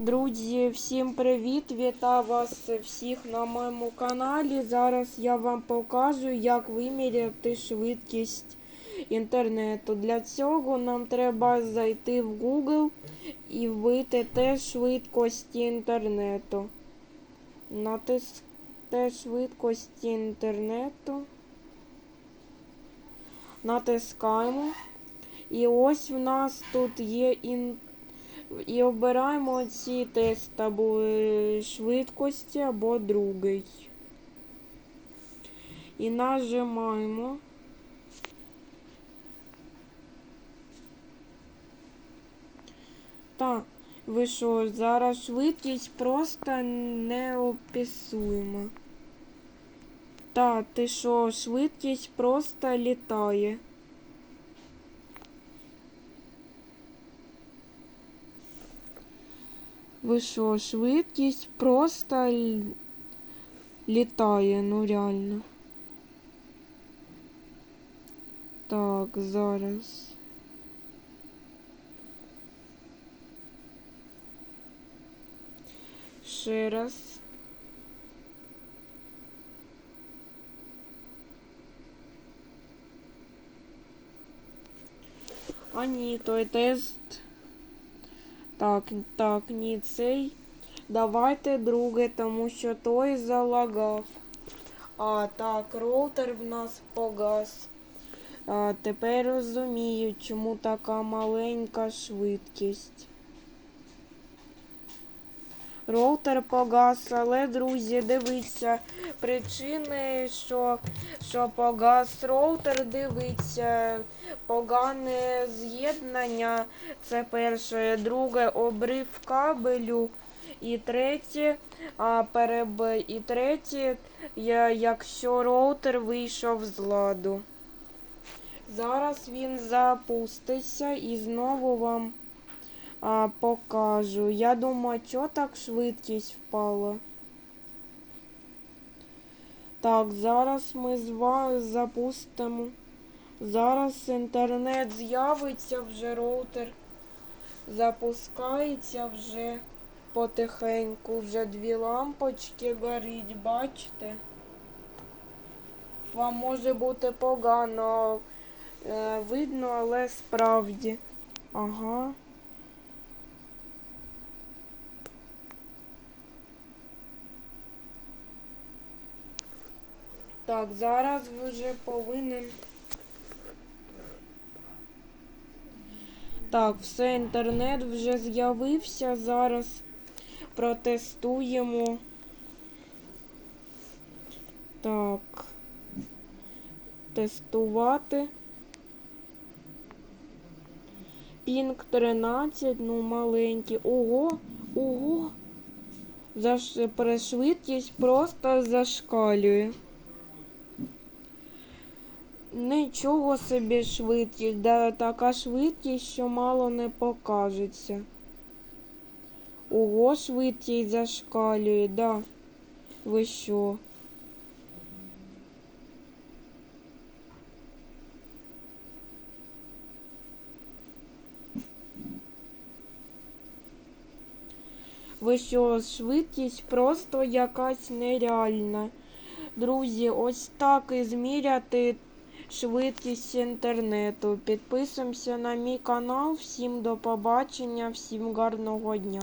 Друзі, всім привіт! Вітаю вас всіх на моєму каналі. Зараз я вам покажу, як виміряти швидкість інтернету. Для цього нам треба зайти в Google і вбити тест швидкості інтернету. Натис тест швидкості інтернету. Натискаємо. І ось в нас тут є інтернет. І обираємо ці тест або е, швидкості, або другий. І нажимаємо. Так, ви що, зараз швидкість просто неописуема. Та, ти що, швидкість просто літає. Ви що, швидкість просто л- літає, ну реально. Так, зараз. Ще раз. А ні, той тест. Так, так, ні, цей. Давайте друге, тому що той залагав. А, так, роутер в нас погас. А, тепер розумію, чому така маленька швидкість. Роутер погас, але, друзі, дивіться, причини, що, що погас роутер, дивіться, погане з'єднання, це перше, друге обрив кабелю. І третє, а, переб... і третє, якщо роутер вийшов з ладу. Зараз він запуститься і знову вам а, покажу. Я думаю, що так швидкість впала. Так, зараз ми з вами запустимо. Зараз інтернет з'явиться вже роутер. Запускається вже потихеньку. Вже дві лампочки горить, бачите? Вам може бути погано е, видно, але справді. Ага. Так, зараз вже повинен. Так, все, інтернет вже з'явився. Зараз протестуємо. Так. Тестувати. Пінг 13, ну маленький. Ого, ого. Заш... Швидкість просто зашкалює. Нічого собі швидкість, да, така швидкість, що мало не покажеться. Ого, швидкість зашкалює, да. Ви що? Ви що, швидкість просто якась нереальна. Друзі, ось так і зміряти швидкість інтернету. Підписуємося на мій канал. Всім до побачення, всім гарного дня.